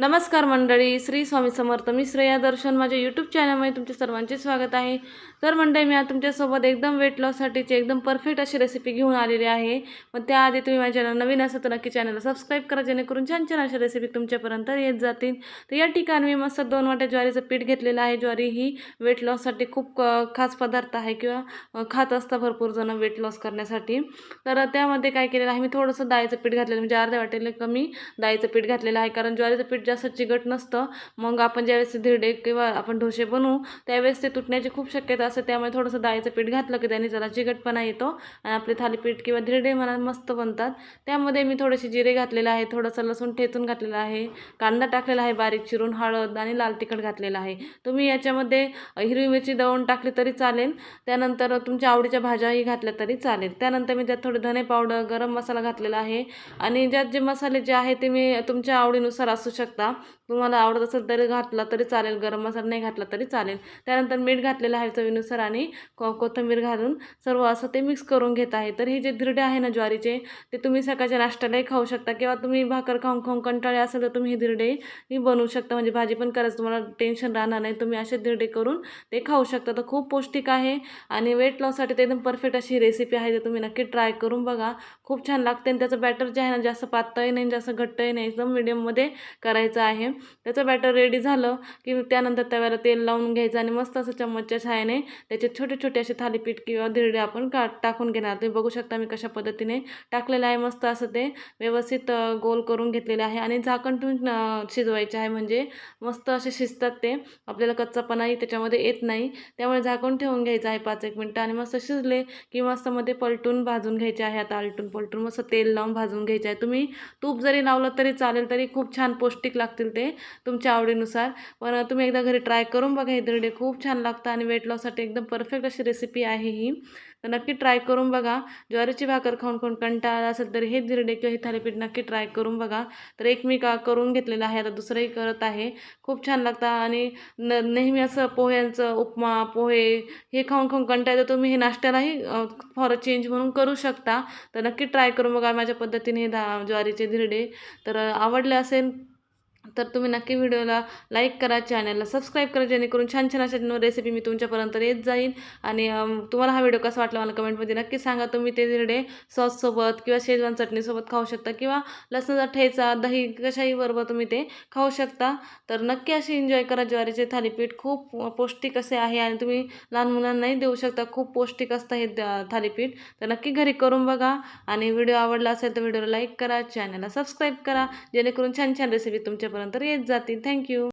नमस्कार मंडळी श्री स्वामी समर्थ मी श्रेया दर्शन माझ्या यूट्यूब चॅनलमध्ये तुमचे सर्वांचे स्वागत आहे. तर मंडळी मी आज तुमच्यासोबत एकदम वेट लॉससाठीची एकदम परफेक्ट अशी रेसिपी घेऊन आलेली आहे. मग त्याआधी तुम्ही माझ्या चॅनल नवीन असं तर नक्की चॅनलला सबस्क्राईब करा जेणेकरून छान छान अशा रेसिपी तुमच्यापर्यंत येत जातील. तर या ठिकाणी मी मस्त दोन वाट्या ज्वारीचं पीठ घेतलेलं आहे. ज्वारी ही वेट लॉससाठी खूप खास पदार्थ आहे किंवा खात असता भरपूर जण वेट लॉस करण्यासाठी. तर त्यामध्ये काय केलेलं आहे मी थोडंसं डाळीचं पीठ घातलेलं म्हणजे अर्ध्या वाटेला कमी डाळीचं पीठ घातलेलं आहे. कारण ज्वारीचं पीठ जास्त चिकट नसतं. मग आपण ज्यावेळेस धिरडे किंवा आपण ढोसे बनवू त्यावेळेस ते तुटण्याची खूप शक्यता असते. त्यामुळे थोडंसं डाळीचं पीठ घातलं की त्याने जरा चिकटपणा येतो आणि आपले थालीपीठ किंवा धिरडे म्हणा मस्त बनतात. त्यामध्ये मी थोडेसे जिरे घातलेलं आहे थोडंसं लसूण ठेचून घातलेलं आहे कांदा टाकलेला आहे बारीक चिरून हळद आणि लाल तिखट घातलेलं आहे. तुम्ही याच्यामध्ये हिरवी मिरची दळून टाकली तरी चालेल. त्यानंतर तुमच्या आवडीच्या भाज्याही घातल्या तरी चालेल. त्यानंतर मी त्यात थोडे धने पावडर गरम मसाला घातलेला आहे. आणि ज्यात जे मसाले जे आहे ते मी तुमच्या आवडीनुसार असू शकता तुम्हाला आवडत असेल तरी घातला तरी चालेल गरम मसाला नाही घातला तरी चालेल. त्यानंतर मीठ घातलेलं आहे चवीनुसार आणि को कोथिंबीर घालून सर्व असं ते मिक्स करून घेत आहे. तर हे जे धिरडे आहे ना ज्वारीचे ते तुम्ही सकाळच्या नाश्त्यालाही खाऊ शकता किंवा तुम्ही भाकर खाऊन खाऊन कंटाळे असेल तर तुम्ही हे धिरडेही बनवू शकता. म्हणजे भाजी पण करायचं तुम्हाला टेन्शन राहणार नाही. तुम्ही असे धिरडे करून ते खाऊ शकता. तर खूप पौष्टिक आहे आणि वेट लॉससाठी ते एकदम परफेक्ट अशी रेसिपी आहे. ते तुम्ही नक्की ट्राय करून बघा. खूप छान लागते आणि त्याचं बॅटर जे आहे ना जास्त पातळही नाही जास्त घट्टही नाही एकदम मिडियममध्ये करायचं आहे. त्याचं बॅटर रेडी झालं की त्यानंतर तव्याला तेल लावून घ्यायचं आणि मस्त असं चम्मचच्या छायाने त्याचे छोटे छोटे असे थालीपीठ किंवा धिरडे आपण का टाकून घेणार. तुम्ही बघू शकता मी कशा पद्धतीने टाकलेलं आहे मस्त असं ते व्यवस्थित गोल करून घेतलेले आहे आणि झाकण ठेवून शिजवायचे आहे म्हणजे मस्त असे शिजतात ते. आपल्याला कच्चापणाही त्याच्यामध्ये येत नाही. त्यामुळे झाकून ठेवून घ्यायचं आहे पाच एक मिनटं आणि मस्त शिजले की मस्त मध्ये पलटून भाजून घ्यायचे आहे. आता आलटून पलटून मस्त तेल लावून भाजून घ्यायचे आहे. तुम्ही तूप जरी लावलं तरी चालेल तरी खूप छान पौष्टिक लागतील ते. तुमच्या आवडीनुसार. पण तुम्ही एकदा घरी ट्राय करून बघा हे धिरडे खूप छान लागतं आणि वेट लॉससाठी एकदम परफेक्ट अशी रेसिपी आहे ही. तर नक्की ट्राय करून बघा. ज्वारीची भाकर खाऊन खाऊन कंटाळा असेल तर हे धिरडे किंवा हे थालीपीठ नक्की ट्राय करून बघा. तर एक मी का करून घेतलेलं आहे आता दुसरंही करत आहे. खूप छान लागतं आणि न नेहमी असं पोह्यांचं उपमा पोहे हे खाऊन खाऊन कंटाळा येतो. तुम्ही हे नाश्त्यालाही फॉर चेंज म्हणून करू शकता. तर नक्की ट्राय करून बघा माझ्या पद्धतीने हे दा ज्वारीचे धिरडे तर आवडले असेल तर तुम्ही नक्की व्हिडिओला लाईक करा चॅनलला सबस्क्राईब करा जेणेकरून छान छान अशा रेसिपी मी तुमच्यापर्यंत येत जाईन. आणि तुम्हाला हा व्हिडिओ कसा वाटला मला कमेंटमध्ये नक्की सांगा. तुम्ही ते धिरडे सॉससोबत किंवा शेजवान चटणीसोबत खाऊ शकता किंवा लसणाचा ठेचा दही कशाही बरोबर तुम्ही ते खाऊ शकता. तर नक्की अशी एन्जॉय करा. ज्वारीचे थालीपीठ खूप पौष्टिक असे आहे आणि तुम्ही लहान मुलांनाही देऊ शकता. खूप पौष्टिक असतं हे द- थालीपीठ. तर नक्की घरी करून बघा. आणि व्हिडिओ आवडला असेल तर व्हिडिओला लाईक करा चॅनलला सबस्क्राईब करा. जेणेकरून छान छान रेसिपी तुमच्या तुमच्यापर्यंत येत जातील. थँक्यू